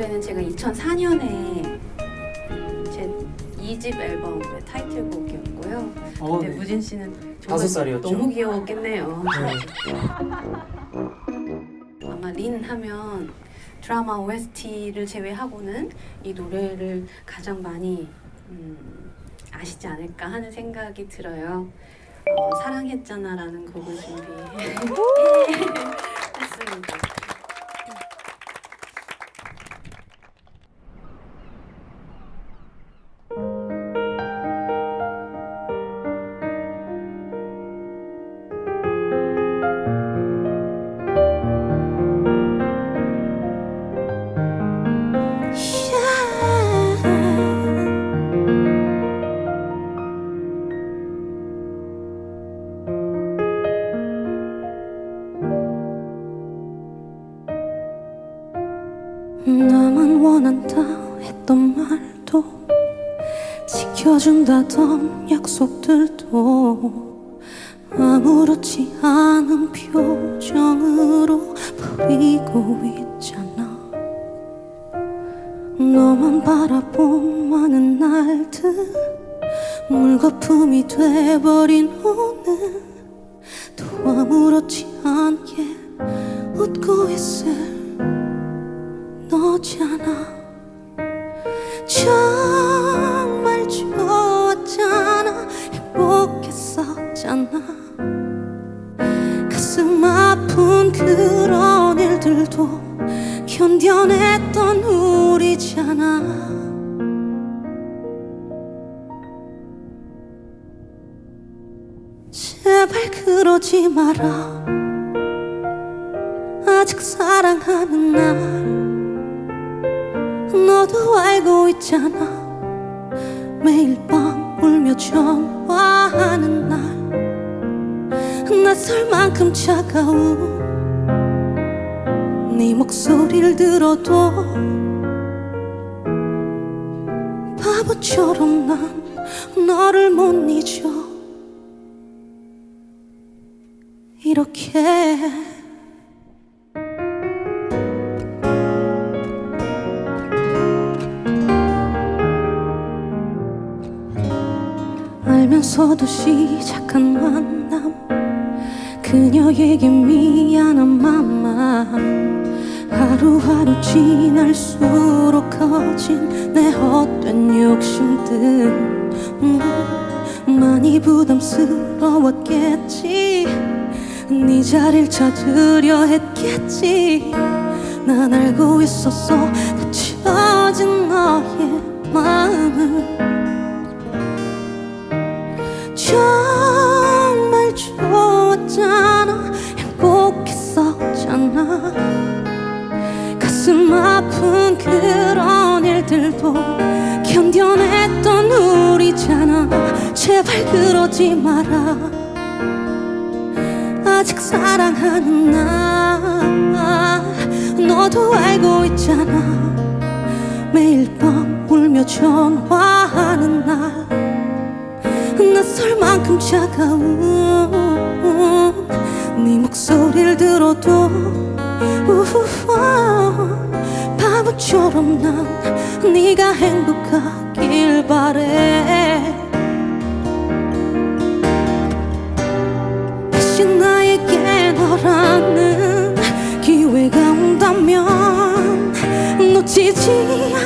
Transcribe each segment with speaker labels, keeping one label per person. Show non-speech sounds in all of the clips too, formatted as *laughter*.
Speaker 1: 노래는 제가 2004년에 제 2집 앨범의 타이틀곡이었고요.
Speaker 2: 어,
Speaker 1: 근데
Speaker 2: 네.
Speaker 1: 무진 씨는
Speaker 2: 다섯 살이었죠?
Speaker 1: 너무 귀여웠겠네요.
Speaker 2: 네.
Speaker 1: 아마 린 하면 드라마 OST를 제외하고는 이 노래를 가장 많이 음, 아시지 않을까 하는 생각이 들어요. 어, 사랑했잖아라는 곡을 준비했습 *laughs*
Speaker 3: 나만 원한다 했던 말도 지켜준다던 약속들도 아무렇지 않은 표정으로 버리고 있잖아. 너만 바라본 많은 날들 물거품이 돼버린 오늘 또 아무렇지 않게 웃고 있을 너잖아. 정말 좋았잖아. 행복했었잖아. 가슴 아픈 그런 일들도 견뎌냈던 우리잖아. 제발 그러지 마라. 아직 사랑하는 날 너도 알고 있잖아. 매일 밤 울며 전화하는 날. 낯설 만큼 차가운 네 목소리를 들어도 바보처럼 난 너를 못 잊어. 이렇게 서도 시작한 만남. 그녀에게 미안한 맘만 하루하루 지날수록 커진 내 헛된 욕심들. 음, 많이 부담스러웠겠지. 네 자리를 찾으려 했겠지. 난 알고 있었어 갇혀진 너의 마음을 제발 그러지 마라. 아직 사랑하는 나. 너도 알고 있잖아. 매일 밤 울며 전화하는 날 낯설 만큼 차가운 네 목소리를 들어도 우후후 바보처럼 난 네가 행복하길 바래 놓치지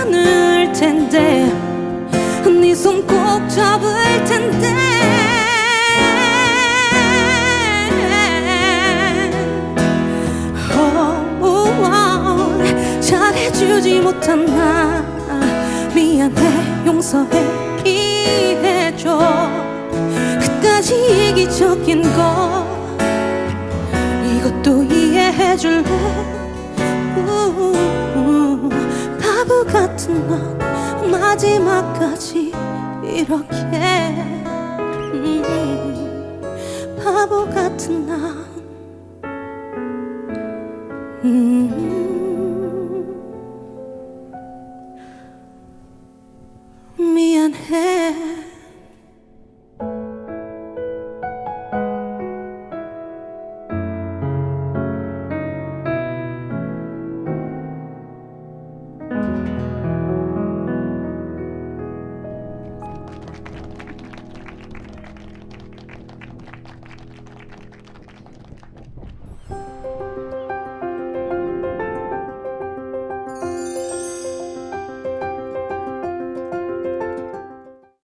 Speaker 3: 않을 텐데 네 손 꼭 잡을 텐데. 오, 오, 잘해주지 못한 나. 미안해 용서해 이해해줘. 그까지 이기적인 거. 이것도 이해해줄래 넌 마지막까지 이렇게. 음, 바보 같은 나. 음, 음 미안해.